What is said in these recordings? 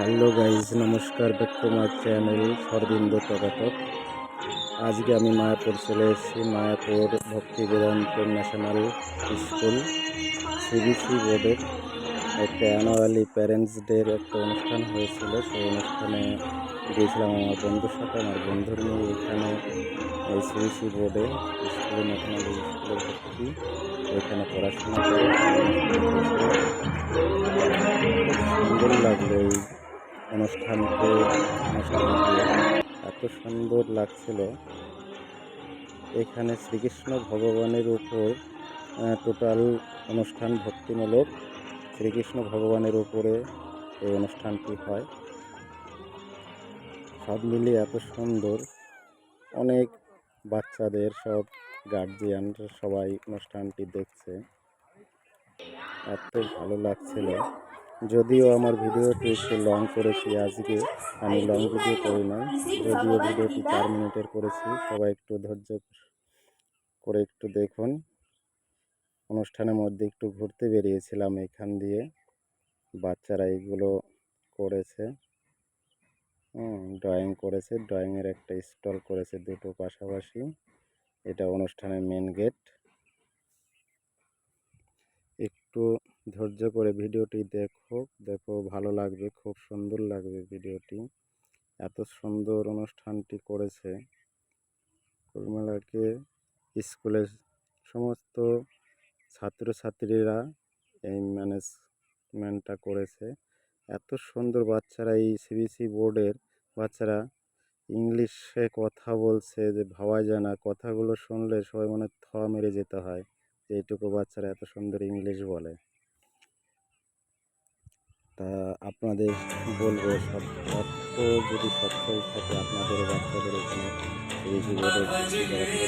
Hello guys নমস্কার back to channel সরবিন্দ টকাটক আজকে আমি মায়াপুর চলে এসেছি, মায়াপুর ভক্তি বেদান্ত ন্যাশনাল স্কুল সিবিসি বোর্ডের একটা অ্যানুয়ালি প্যারেন্টস ডের একটা অনুষ্ঠান হয়েছিল। সেই অনুষ্ঠানে গিয়েছিলাম আমার বন্ধুর সাথে, আমার বন্ধুর নিয়ে এখানে এই সিবিসি বোর্ডে স্কুলে, ন্যাশনাল স্কুলে ভর্তি এখানে পড়াশোনা করে। সুন্দর লাগল এই অনুষ্ঠানটি এত সুন্দর লাগছিল। এখানে শ্রীকৃষ্ণ ভগবানের উপর টোটাল অনুষ্ঠান ভক্তিমূলক শ্রীকৃষ্ণ ভগবানের উপরে এই অনুষ্ঠানটি হয়। সব মিলিয়ে এত সুন্দর। অনেক বাচ্চাদের, সব গার্জিয়ান সবাই অনুষ্ঠানটি দেখছে। এত ভালো লাগছিল। যদিও আমার ভিডিওটি একটু লং করেছি আজকে, আমি লং ভিডিও করি না যদিও ভিডিওটি চার মিনিটের করেছি, সবাই একটু ধৈর্য করে একটু দেখুন। অনুষ্ঠানের মধ্যে একটু ঘুরতে বেরিয়েছিলাম এখান দিয়ে। বাচ্চারা এগুলো করেছে। ড্রয়িং করেছে ড্রয়িংয়ের একটা স্টল করেছে দুটো পাশাপাশি। এটা অনুষ্ঠানের মেন গেট একটু ধৈর্য করে ভিডিওটি দেখো। দেখো, ভালো লাগবে, খুব সুন্দর লাগবে ভিডিওটি। এত সুন্দর অনুষ্ঠানটি করেছে। কুলমেলাকে স্কুলের সমস্ত ছাত্রছাত্রীরা এই ম্যানেজমেন্টটা করেছে। এত সুন্দর বাচ্চারা এই সিবিসি বোর্ডের বাচ্চারা ইংলিশে কথা বলছে যে, ভাবা যায় না। কথাগুলো শুনলে সবাই মনে থ মেরে যেতে হয় যে, এইটুকু বাচ্চারা এত সুন্দর ইংলিশ বলে। তা আপনাদের বলব সব অর্থ যদি সচ্ছল থাকে আপনাদের বাচ্চাদের এখানে করাতে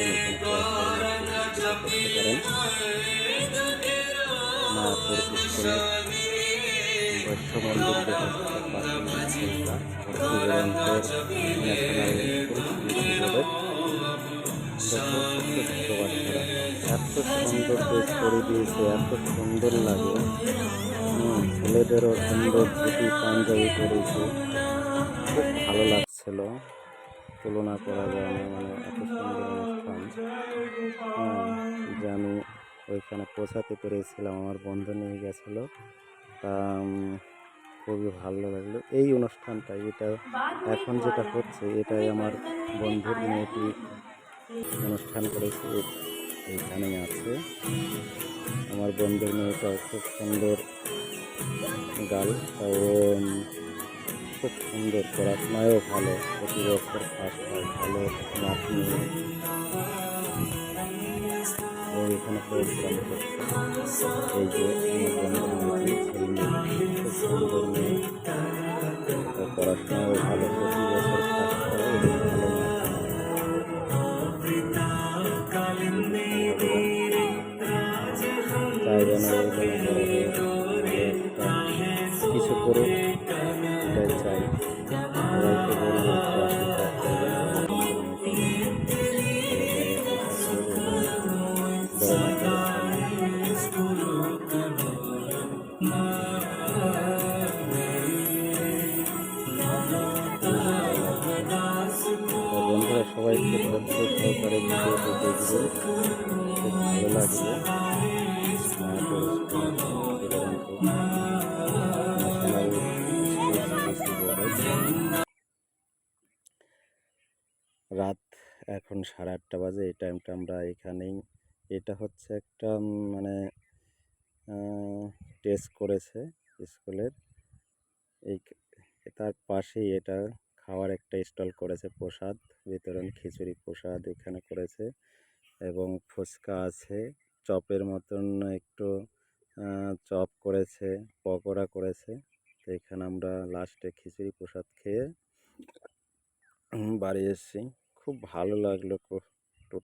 এত সুন্দর ড্রেস করে দিয়েছে, এত সুন্দর লাগে। ছেলেদেরও সুন্দর ধুতি পাঞ্জাবি পরেছে। খুব ভালো লাগছিল। তুলনা করা যায় না মানে এত সুন্দর অনুষ্ঠান। যে আমি ওইখানে পৌঁছাতে পেরেছিলাম, আমার বন্ধু নিয়ে গেছিল। তা খুবই ভালো লাগল। এই অনুষ্ঠানটা, এটা এখন যেটা হচ্ছে, এটাই আমার বন্ধুর মেয়েটি অনুষ্ঠান করেছে। এইখানেই আছে। আমার বন্ধুর মেয়েটাও খুব সুন্দর গাল তা খুব সুন্দর পড়াশোনায়ও ভালো। প্রতি বছর ফার্স্ট হয়, ভালো মার্ক এখানে পরিশ্রম করছে। এই যে আমার বন্ধুর মেয়েটি, খুব সুন্দর কিছু করুক চাই। সবাইকে বলব একটু আশীর্বাদ বন্ধুর মেয়েকে ভালো জায়গায় পৌঁছাতে হবে এবং বড় বন্ধুরা সবাই একটু ধৈর্য সহকারে ভিডিওটি দেখবে। খুব ভালো লাগবে। রাত এখন সাড়ে আটটা বাজে, এই টাইমটা আমরা এখানেই। এটা হচ্ছে একটা মানে টেস্ট করেছে স্কুলের এই তার পাশেই এটা খাওয়ার একটা স্টল করেছে প্রসাদ, বিতরণ খিচুড়ি প্রসাদ এখানে করেছে। এবং ফুচকা আছে, চপের মতন একটু চপ করেছে, পকোড়া করেছে। তো এখানে আমরা লাস্টে খিচুড়ি প্রসাদ খেয়ে বাড়ি এসেছি। খুব ভালো লাগল খুব